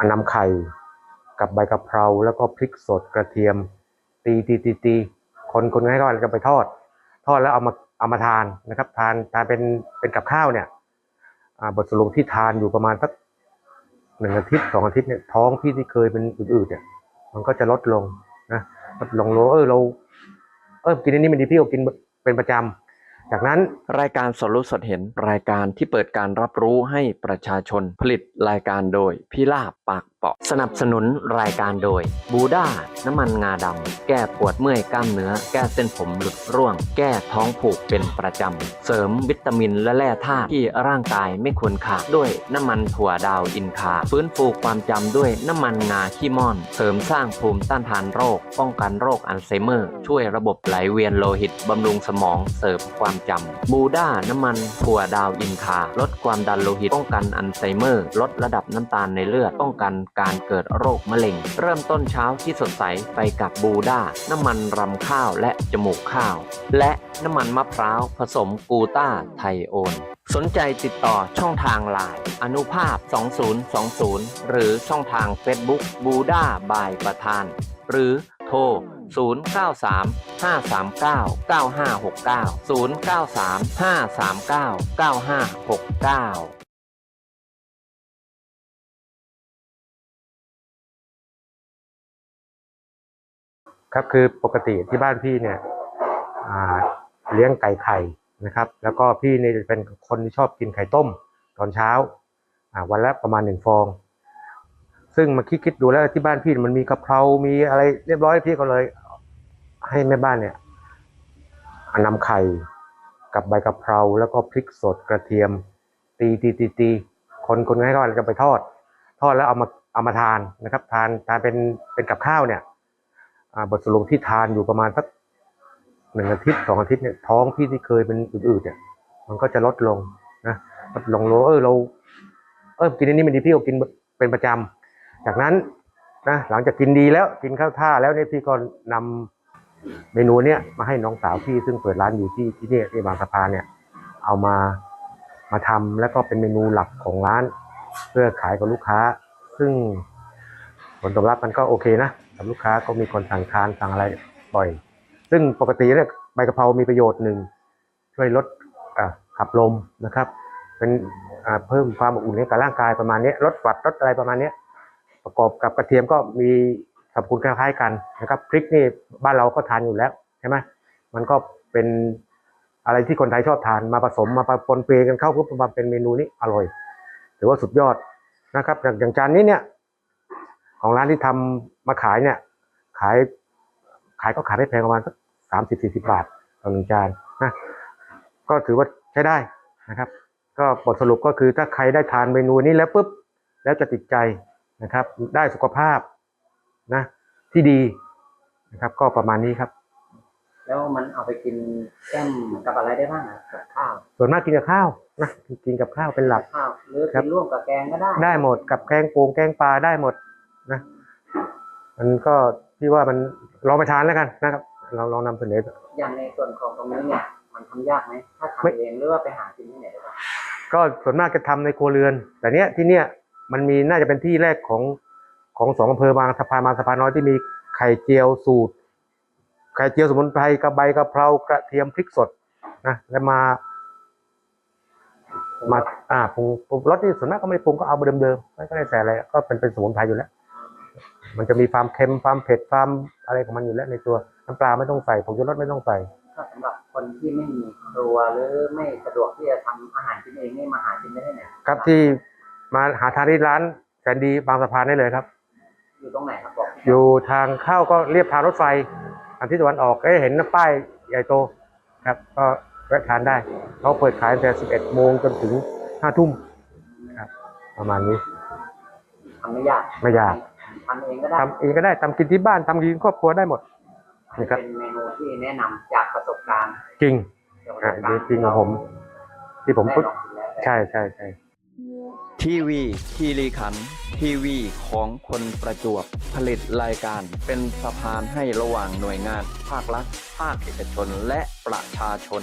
อนำไข่กับใบกะเพราแล้วก็พริกสดกระเทียม ตีตีตีตีคนคนให้ก่อนก็ไปทอด ทอดแล้วเอามาเอามาทานนะครับ ทานทานเป็นเป็นกับข้าวเนี่ยอ่าบทสรุปที่ทานอยู่ประมาณสักหนึ่งอาทิตย์สองอาทิตย์เนี่ยท้องพี่ที่เคยเป็นอืดๆเนี่ยมันก็จะลดลงนะลดลงโลเออเราเออกินอันนี้มันดีพี่ก็กินเป็นประจำ จากนั้นรายการสดรู้สดเห็นรายการที่เปิดการรับรู้ให้ประชาชน ผลิตรายการโดยพี่ลาบปากเปาะ สนับสนุนรายการโดยบูด้าน้ำมันงาดำแก้ปวดเมื่อยกล้ามเนื้อ แก้เส้นผมหลุดร่วง แก้ท้องผูกเป็นประจำ เสริมวิตามินและแร่ธาตุที่ร่างกายไม่ควรขาดด้วยน้ำมันถั่วดาวอินคา ฟื้นฟูความจำด้วยน้ำมันงาขี้ม่อน เสริมสร้างภูมิต้านทานโรค ป้องกันโรคอัลไซเมอร์ ช่วยระบบไหลเวียนโลหิตบำรุงสมองเสริมความจำบูด้าน้ำมันถั่วดาวอินคา ลดความดันโลหิตป้องกันอัลไซเมอร์ ลดระดับน้ำตาลในเลือดป้องกันการเกิดโรคมะเร็ง เริ่มต้นเช้าที่สดใสไปกับบูด้า น้ำมันรำข้าวและจมูกข้าว และน้ำมันมะพร้าวผสมกูต้าไทโอนสนใจติดต่อช่องทางไลน์อนุภาพ 2020 หรือช่องทาง Facebook บูด้าบายประธาน หรือโทร 093 539 9569 093 539 9569ครับคือปกติที่บ้านพี่เนี่ยเลี้ยงไก่ไข่นะครับ แล้วก็พี่เนี่ยเป็นคนที่ชอบกินไข่ต้มตอนเช้าอ่าวันละประมาณหนึ่งฟอง ซึ่งมาคิดคิดดูแล้วที่บ้านพี่มันมีกะเพรา มีอะไรเรียบร้อยพี่ก็เลย ให้แม่บ้านเนี่ยเอานำไข่กับใบกะเพราแล้วก็พริกสดกระเทียม ตีตีตีตีคนคนให้ก่อนก็ไปทอด ทอดแล้วเอามาเอามาทานนะครับ ทานทานเป็นเป็นกับข้าวเนี่ยบทสรุปที่ทานอยู่ประมาณสักหนึ่งอาทิตย์สองอาทิตย์เนี่ยท้องพี่ที่เคยเป็นอืดๆเนี่ยมันก็จะลดลงนะลดลงโลเออเราเออกินอันนี้มันดีพี่ก็กินเป็นประจำจากนั้นนะหลังจากกินดีแล้วกินข้าวท่าแล้วเนี่ยพี่ก็นำ เมนูเนี้ยมาให้น้องสาวพี่ซึ่งเปิดร้านอยู่ที่ที่นี่ที่บางสะพานเนี่ย เอามามาทำแล้วก็เป็นเมนูหลักของร้าน เพื่อขายกับลูกค้า ซึ่งผลตอบรับมันก็โอเคนะกับลูกค้าก็มีคนสั่งทานสั่งอะไรบ่อย ซึ่งปกติเนี่ยใบกะเพรามีประโยชน์หนึ่งช่วยลดขับลมนะครับ เป็นเพิ่มความอบอุ่นให้กับร่างกายประมาณนี้ลดหวัดลดอะไรประมาณนี้ประกอบกับกระเทียมก็มี สรรพคุณคล้ายๆกันนะครับพริกนี่บ้านเราก็ทานอยู่แล้วใช่ไหมมันก็เป็นอะไรที่คนไทยชอบทานมาผสมมาปนเปกันเข้าเพื่อมาเป็นเมนูนี้อร่อยถือว่าสุดยอดนะครับ อย่างจานนี้เนี่ยของร้านที่ทำมาขายเนี่ย ขายขายก็ขายไม่แพงประมาณสักสามสิบสี่สิบาทต่อหนึ่งจานนะก็ถือว่าใช้ได้นะครับ ก็บทสรุปก็คือถ้าใครได้ทานเมนูนี้แล้วปุ๊บแล้วจะติดใจนะครับ ได้สุขภาพ นะที่ดีนะครับ ก็ประมาณนี้ครับ แล้วมันเอาไปกินแก้มกับอะไรได้บ้างอะกับข้าวส่วนมากกินกับข้าวนะกินกับข้าวเป็นหลัก ข้าวหรือครักิบ นร่วมกับแกงก็ได้ได้หมดกับแกงปูแกงปลาได้หมดนะ มันก็พี่ว่ามันลองไปทานแล้วกันนะครับเราลองนำเสนอ อย่างในส่วนของตรงนี้เนี่ยมันทำยากไหมถ้าไม่ ทำเองหรือว่าไปหากินที่ไหนได้บ้างก็ส่วนมากจะทำในครัวเรือน แต่เนี้ยที่เนี้ยมันมีน่าจะเป็นที่แรกของ ของสองอำเภอบางสะพานบางสะพานน้อยที่มีไข่เจียวสูตร ไข่เจียวสมุนไพรกระใบกระเพรากระเทียมพริกสดนะแล้วมา มาอ่าปรุงปรุงรสที่ส่วนมากก็ไม่ได้ปรุงก็เอาเดิมๆไม่ก็ได้ใส่อะไรก็เป็นเป็นสมุนไพรอยู่แล้ว มันจะมีความเค็มความเผ็ดความอะไรของมันอยู่แล้วในตัวน้ำปลาไม่ต้องใส่ผงชูรสไม่ต้องใส่ถ้าสำหรับคนที่ไม่มีครัวหรือไม่สะดวกที่จะทำอาหารกินเองนี่มาหากินได้ที่ไหนครับที่มาหาทานที่ร้านแสนดีบางสะพานได้เลยครับ อยู่ตรงไหนครับบอกอยู่ทางเข้าก็เรียบทางรถไฟทางที่ตะวันออกก็จะเห็นป้ายใหญ่โตครับ ก็แวะทานได้ เขาเปิดขายตั้งแต่ 11 โมงจนถึง 5 ทุ่มครับ ประมาณนี้ทำไม่ยากไม่ยากทำเองก็ได้ทำเองก็ได้ทำกินที่บ้านทำกินครอบครัวได้หมดนี่ครับเป็นเมนูที่แนะนำจากประสบการณ์ จริงจากประสอะบการณ์จริงของผม ที่ผมได้พูดลองกินแล้วใช่ใช่ใช่ ทีวีทีรีขันทีวีของคนประจวบผลิตรายการเป็นสะพานให้ระหว่างหน่วยงาน ภาครัฐ ภาคเอกชนและประชาชน